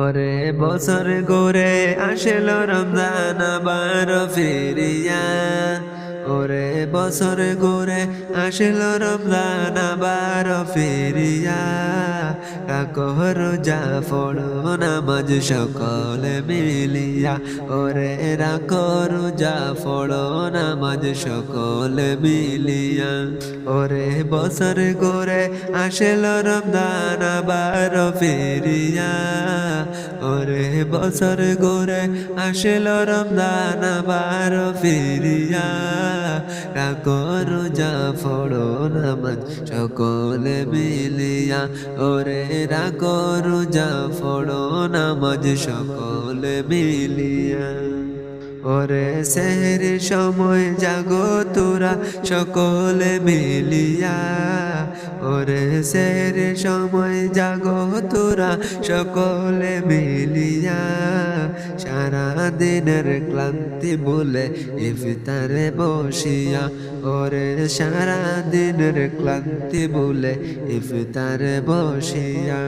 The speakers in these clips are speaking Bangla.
ওরে বছর ঘুরে আসল রমজান আবার ফিরিয়া। ওরে বছর ঘুরে আসল রমজান, আবার ফিরিয়া। রাকহ রোজা ফড়ো নামাজ, সকলে মিলিয়া। ওরে রাকো রোজা ফড়ো নামাজ, সকলে মিলিয়া। ওরে বছর ঘুরে আসল রমজান, আবার ফিরিয়া। ওরে বছর ঘুরে আসল রমজান, আবার ফিরিয়া। রাখো রোজা ফড়ো নামাজ। সকলে মিলিয়া ওরে রাখো রোজা ফড়ো নামাজ। সকলে মিলিয়া। ওরে সেহের সময় জাগো তোরা সকলে মিলিয়া। ওরে সেহের সময় জাগো তোরা সকলে মিলিয়া। সারা দিনের ক্লান্তি বলে ইফতারে বসিয়া। ওরে সারা দিনের ক্লান্তি বলে ইফতারে বসিয়া।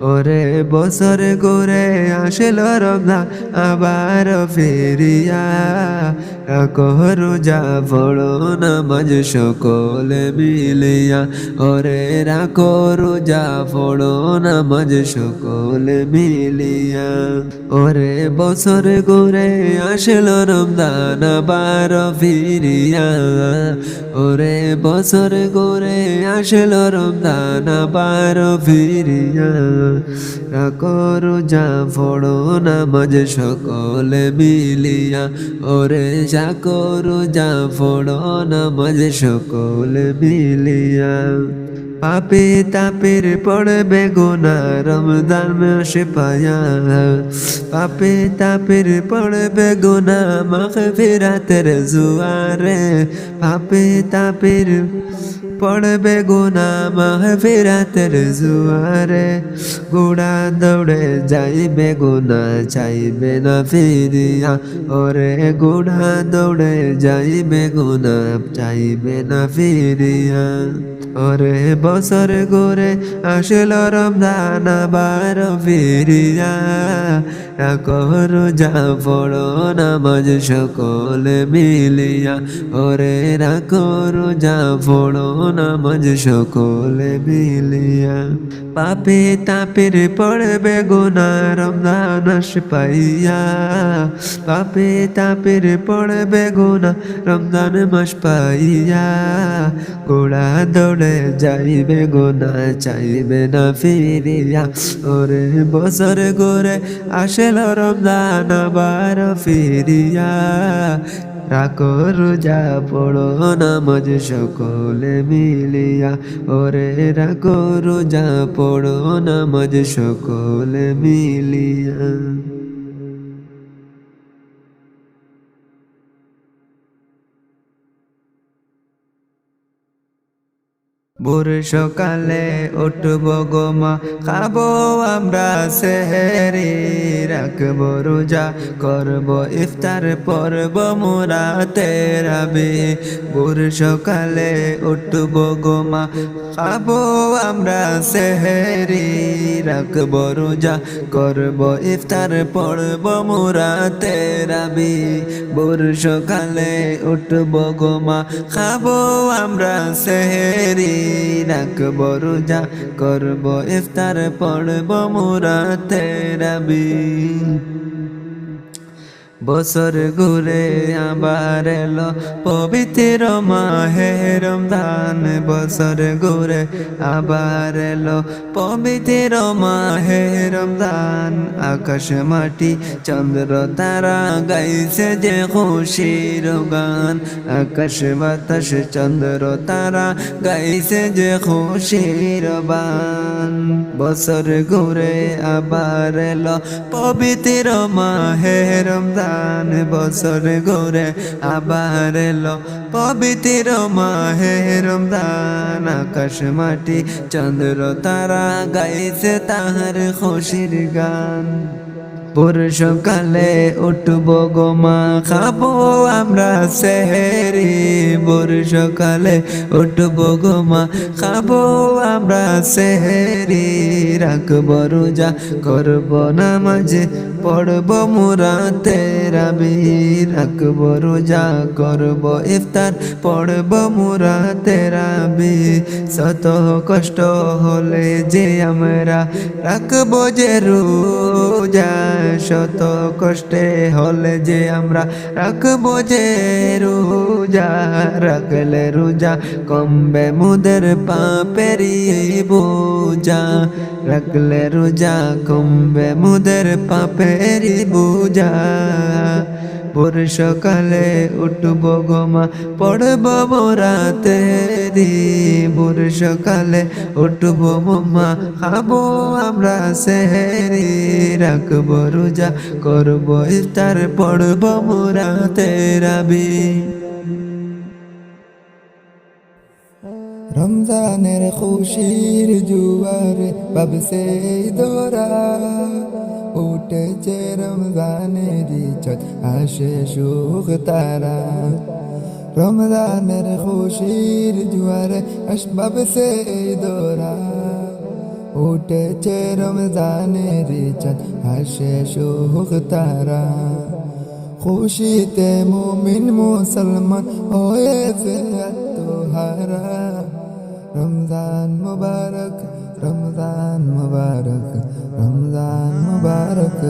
ওরে বছর ঘুরে আসল রমজান, আবার ফিরিয়া কহরু যা ফড়ো নামাজ সকলে মিলিয়া। ওরে রাখো রোজা ফড়ো নামাজ সকলে মিলিয়া। ওরে বছর ঘুরে আসল রমজান আবার ফিরিয়া। ওরে বছর ঘুরে আসল রমজান আবার ফিরিয়া। রাখো রোজা ফড়ো নামাজ সকলে মিলিয়া। ওরে যাকো রোজা ফড়ো নামাজ সকল মিলিয়া। পাপে তাপের পড়বে গোনা রমদান মাসে পায়া। পাপে তাপের পড়বে গোনা মাখ ফেরাতের জুয়ারে। পাপে তাপের পড়বে গোনা মাহ ফেরাতের জুয়ারে। গোড়া দৌড়ে যাইবে, গোনা চাইবে না ফিরিয়া। ওরে গোড়া দৌড়ে যাইবে, গোনা চাইবে না ফিরিয়া। ওরে বছর ঘুরে আসল রমজান, আবার ফিরিয়া। রাখর যা পড়ো নামাজ সকল মিলিয়া। ওরে রাখর যা পড়ো নামাজ সকলে মিলিয়া পাপে তাপের পড়বে গোনা রমজান পাইয়া। পাপে তাপের পড়বে গোনা রমজান মাস পাইয়া। গোড়া দৌড়ে যাইবে গোনা চাইবে না ফিরিয়া। ওরে বছর ঘুরে আসল রমজান আবার ফিরিয়া। রাখো রোজা পড়ো নামাজ সকলে মিলিয়া। ওরে রাখো রোজা পড়ো নামাজ সকলে মিলিয়া। ভোর সকালে উঠব গোমা খাব আমরা সেহেরি, রাখব রোজা, করব ইফতার, পরব মোরা তেরাবি ভোর সকালে উঠব গোমা খাব আমরা সেহেরি, রাখব রোজা, করব ইফতার পড়ব মোরা তেরাবি ভোর সকালে উঠব গোমা খাব আমরা সেহেরি রাখব রোজা করব ইফতার পড়ব মোরা তেরাবি বছর ঘুরে আবার এলো পবিত্র মাহে রমজান। বছর ঘুরে আবার এলো পবিত্র মাহে রমজান। আকাশ মাটি, চন্দ্র তারা গাইছে যে খুশির গান। আকাশ বাতাস, চন্দ্র তারা গাইছে যে খুশির বান। বছর ঘুরে আবার এলো পবিত্র মাহে রমজান বছর ঘরে আবার এলো। পবিত্র মাহে রমদান আকাশ মাটি, চন্দ্র তারা গাইছে তাহার খুশির গান। ভোর সকালে উঠব গোমা খাব আমরা সেহেরি। ভোর সকালে উঠব গোমা খাব আমরা সেহেরি। রাখব রোজা, করব নামাজে, পড়ব মোরা তেরাবি রাখব রোজা, করব ইফতার, পড়ব মোরা তেরাবি শত কষ্ট হলে যে আমরা রাখব যে রোজা। শত কষ্টে হলে যে আমরা রাখব যে রোজা, রাখলে রোজা কমবে মুদের পাপেরি বোঝা। রাখলে রোজা কমবে মুদের পাপেরি বোঝা। ভোর সকালে উঠব গোমা পড়ব মোরাতে রি ভোর সকালে উঠব মোমা খাব আমরা সেহেরি। রাখব রোজা, করব ইফতার, পড়ব মোরাতে রাবি। রমজানের খুশির জুয়ারে বাবসে দোরা। উঠেছে রমজানের ইচ্ছত আসে সুখ তারা। রমজানের খুশির জুয়ারে আসবাব সে দোরা। উঠেছে রমজানের ইচ্ছত আসে সুখ তারা। খুশিতে মুমিন মুসলমান হয়েছে আত্মহারা। রমজান মুবারক রমজান মুবারক রমজান মুবারক।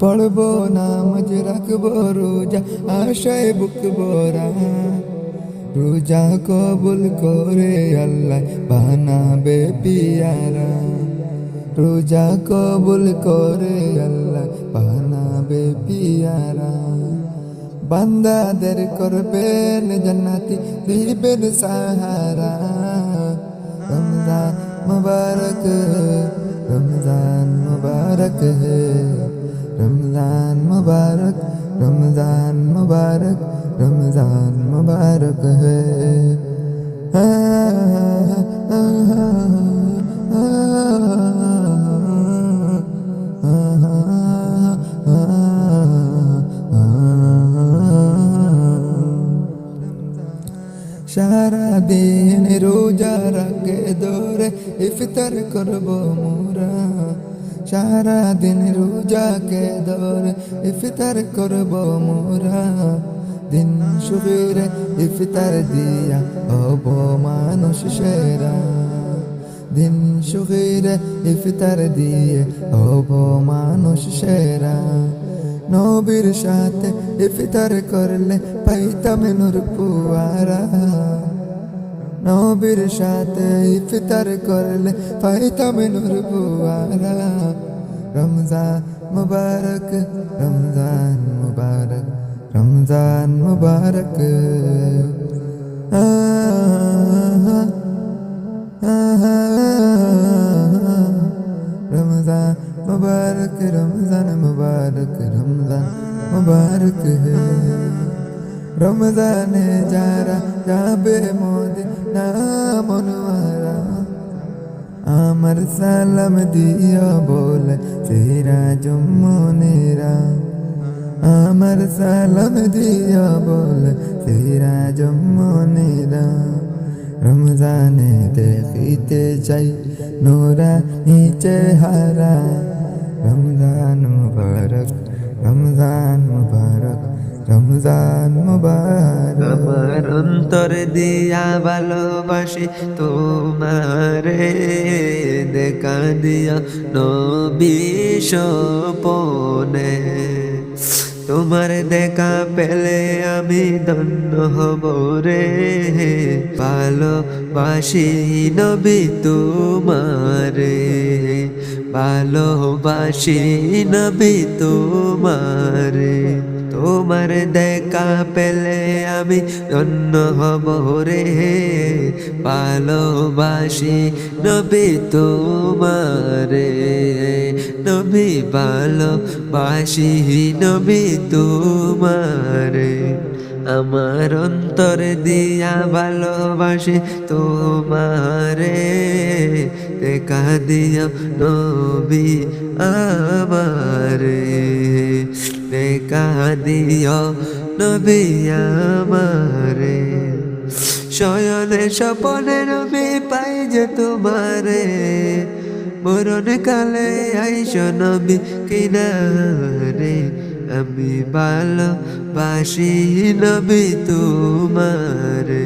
পড়ব নামাজ রাখব রোজা আশায় বুক বরা রোজা কবুল করে আল্লাহ বানাবে পিয়ারা। রোজা কবুল করে আল্লাহ বানাবে পিয়ারা। বান্দাদের করবেন জান্নাতি দিবেন সাহারা। রমজান মুবারক রমজান মুবারক হে রমজান মুবারক রমজান মুবারক। রমজান মুবারক সারা দিন রোজা রাখে, দৌড়ে ইফতার করব মোরা। সারা দিন রোজা কে দৌড়ে ইফতার করব মোরা। দিন সুবিরে ইফতার দিয়া হব মানুষ সেরা। দিন সুবিরে ইফতার দিয়ে হব মানুষ সেরা। নবীর সাথে ইফতার করলে পাইতাম নূর পুয়ারা। নবীর সাথে ইফতার করলে পাইতাম নূর পুয়ারা। রমজান মুবারক, রমজান রমজান মুবারক রমজান মুবারক রমজান মুবারক রমজান মুবারক রমজানে যারা যাবে মোদে না মনোয়ারা আমার সালাম দিয়া বলে তেরা জম্মনেরা আমার সালাম দিয়া বলে সেরা জম্মনেরা রমজানে দেখিতে চাই নোরা নিচে হারা। রমজান মুবারক রমজান মুবারক রমজান মুবারক। আমার অন্তর দিয়া ভালোবাসি তোমারে, দেখা দিয়া নবী সপনে তোমার দেখা পেলে আমি ধন্য হব রে। ভালোবাসি নবী তোমারে। ভালোবাসি নবী তোমারে। তোমার দেখা পেলে আমি ধন্য হব রে। ভালোবাসি নবী তোমারে। নবী ভালোবাসি নবী তোমারে। আমার অন্তর দিয়া ভালোবাসি তোমারে। দেখা দিয়া নবী আমারে। দেখা দিও নবী আমারে। শয়নে স্বপনে নবী পাই যে তোমারে। মরণ কালে আইস নবী কিনারে। আমি ভালোবাসি নবী তোমারে।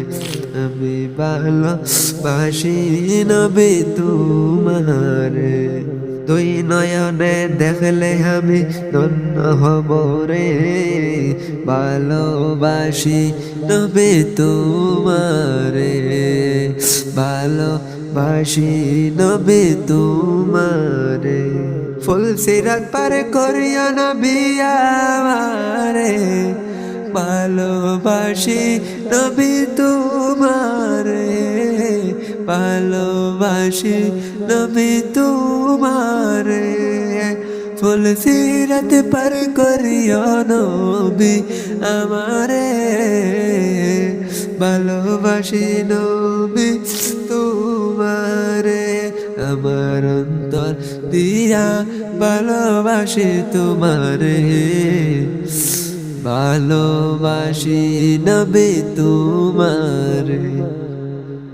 আমি ভালোবাসি নবী তোমারে। দুই নয়নে দেখলে আমি ধন্য হব রে। ভালোবাসি নবী তোমারে। ভালোবাসি নবী তোমারে। ফুল সিরাত পার করিয়া নবী আমারে। ভালোবাসি নবী তোমারে। ভালোবাসি। নবী তোমারে ফুল সিরাত পার করিও নবী আমারে। ভালোবাসি নবী তোমারে, আমার অন্তর দিয়া ভালোবাসি তোমারে। ভালোবাসি নবী তোমারে।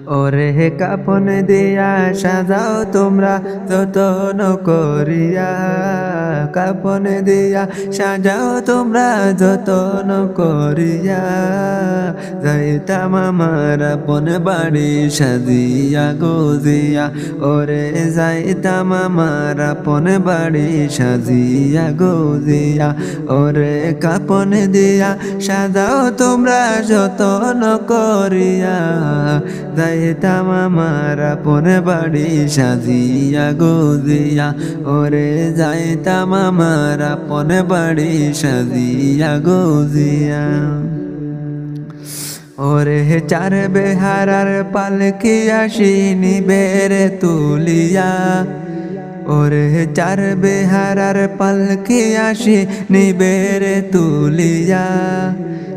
ওরে কাপন দিয়া সাজাও তোমরা, যতন করিয়া। কাপন দিয়া সাজাও তোমরা, যতন করিয়া। যাইতাম আমার আপন বাড়ি সাজিয়া গজিয়া। ওরে যাইতাম আমার আপন বাড়ি সাজিয়া গজিয়া। ওরে কাপন দিয়া সাজাও তোমরা, যতন করিয়া। যাইতাম আমার আপন বাড়ি সাজিয়া গজিয়া। ওরে যাইতাম আমার আপন বাড়ি সাজিয়া গজিয়া। ওরে চার বেহারার পালকি আসিনি বেড়ে তুলিয়া। ওরে চার বেহারার পালকি আসি নিবেরে তুলিয়া।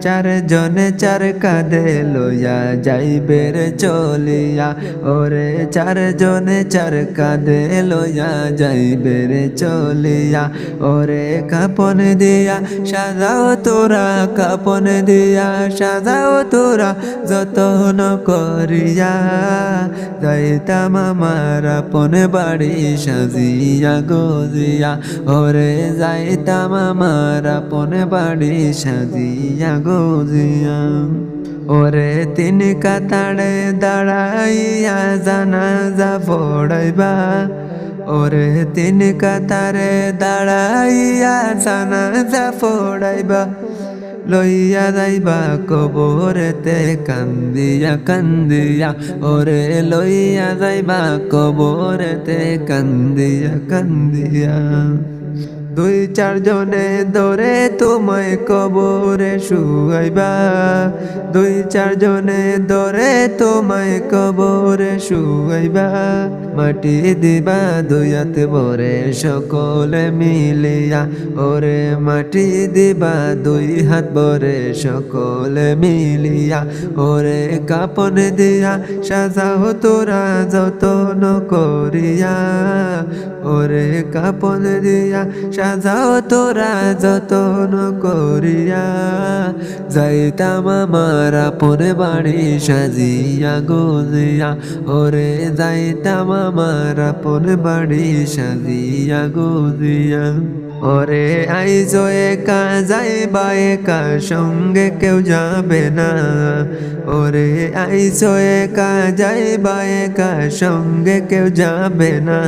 চার জনে চার কাঁধে লইয়া যাইবে রে চলিয়া, ওরে চার জনে চার কাঁধে লইয়া যাইবে রে চলিয়া, ওরে কাপন দিয়া সাজাও তোরা, কাপন দিয়া সাজাও তোরা, যতন করিয়া যাইতাম আমার আপন বাড়ি সাজিয়া গজিয়া, ওরে যাইতাম আমার আপন বাড়ি সাজিয়া গজিয়া ওরে তিন কাতাড়ে দাঁড়াইয়া জানাজা পড়াইবা। ওরে তিন কাতারে দাঁড়াইয়া জানাজা পড়াইবা। লইয়া যাইবা কবরেতে কান্দিয়া কান্দিয়া। ওরে লইয়া যাইবা কবরেতে কান্দিয়া কান্দিয়া। দুই চারজনে ধরে তোমায় কবরে শুয়াইবা। দুই চারজনে ধরে তোমায় কবরে শুয়াইবা। মাটি দিবা দুয়াত বরে সকলে মিলিয়া। ওরে মাটি দিবা, দুই হাত বরে সকলে মিলিয়া। ওরে কাপন দিয়া, সাজাও তোরা যতন করিয়া। ওরে কাপন দিয়া সাজাও তোরা যতন করিয়া। যাইতাম আমার আপন বাড়ি সাজিয়া গোজিয়া ওরে যাইতাম আমার আপন বাড়ি সাজিয়া গজিয়া ওরে আইজো একা যাইবা, একা সঙ্গে কেউ যাবে না। ওরে আইজো একা যাইবা, একা সঙ্গে কেউ যাবে না।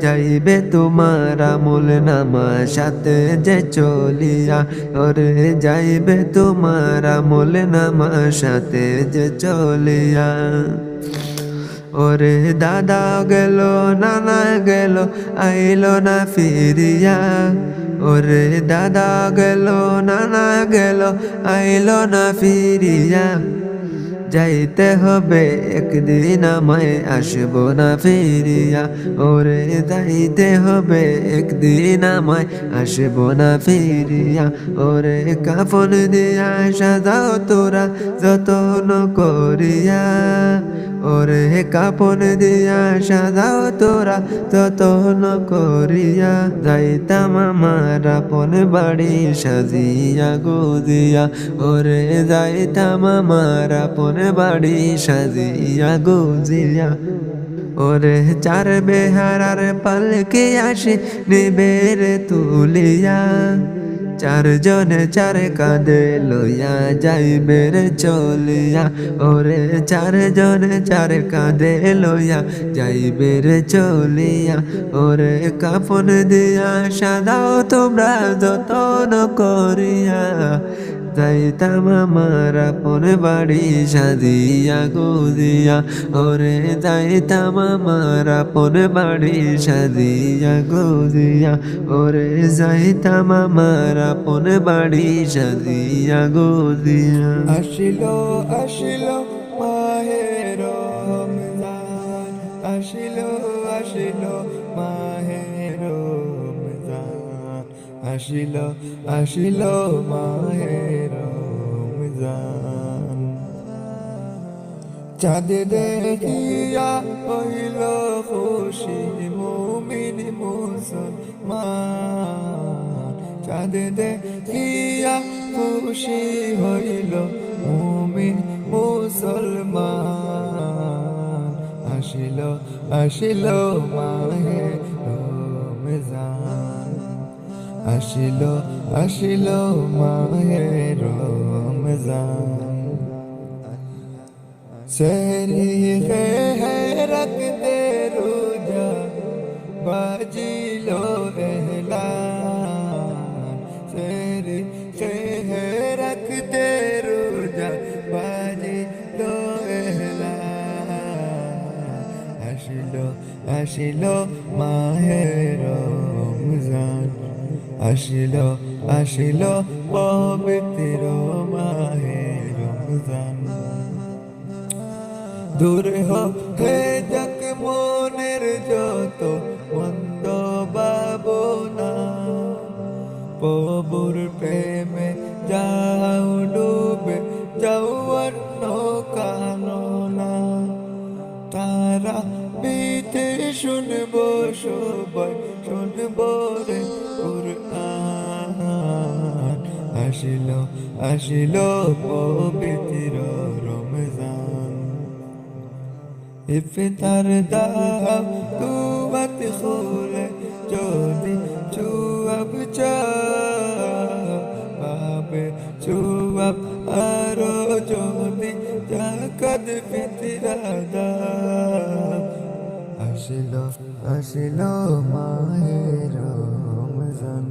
যাইবে তোমার আমল নামা সাথে যে চলিয়া। ওরে যাইবে তোমার আমল নামা সাথে যে চলিয়া। ওরে দাদা গেল, নানা গেল, আইলো না ফিরিয়া। ওরে দাদা গেল, নানা গেল, আইলো না ফিরিয়া। যাইতে হবে একদিন আমায়, আসব না ফিরিয়া। ওরে যাইতে হবে একদিন আমায়, আসব না ফিরিয়া। ওরে কাফন দিয়া সাজাও তোরা, যতন করিয়া। ওরে কাপন দিয়া সাজাও তোরা, যতন করিয়া যাইতাম আমার আপন বাড়ি সাজিয়া গুজিয়া। ওরে যাইতাম আমার আপন বাড়ি সাজিয়া গুজিয়া। ওরে চার বেহারার পালকে আসে, নিবের তুলিয়া। চারজনে চার কাঁধে লইয়া যাইবে রে চলিয়া। ওরে চারজনে চার কাঁধে লইয়া যাইবে রে চলিয়া। ওরে কাফন দিয়া সাদাও তোমরা যতন করিয়া। যাইতাম আমার আপন বাড়ি সাজিয়া গুজিয়া। ওরে যাইতাম আমার আপন বাড়ি সাজিয়া গুজিয়া। ওরে যাইতাম আমার আপন বাড়ি সাজিয়া গুজিয়া। আসিল আসিল মাহে রমজান। আসিল আসিল মাহে আসিল আসিল মাহে রমজান। চাঁদ দেখিয়া হইল খুশি মুমিন মুসলমান। চাঁদ দেখিয়া খুশি হইল মুমিন মুসলমান। আসিল আসিল মাহে আসিলো আসিলো মায়ের রমজান। সেরি হে হে রাখতে রোজা বাজিলো এহলা সেরি হে হে রাখতে রোজা বাজিলো এহলা আসিলো আসিলো মায়ের রমজান। আসিলো আসিলো, পবিত্র মাহে রমজান। দূর হে যাক মনের যত মন্দ ভাবনা, প্রভুর প্রেমে যাও, ডুবে যাও অন্য কাননা। তারা বিতে শুনব সবাই শুনব আসিল আসিল পবিত্র রমজান। ইফতার দাও কুয়াত খুলে যদি চুয়াব চাবে চুয়াব আরও যদি জাকাত ফিতরা দাও। আসিল আসিল মাহের রমজান।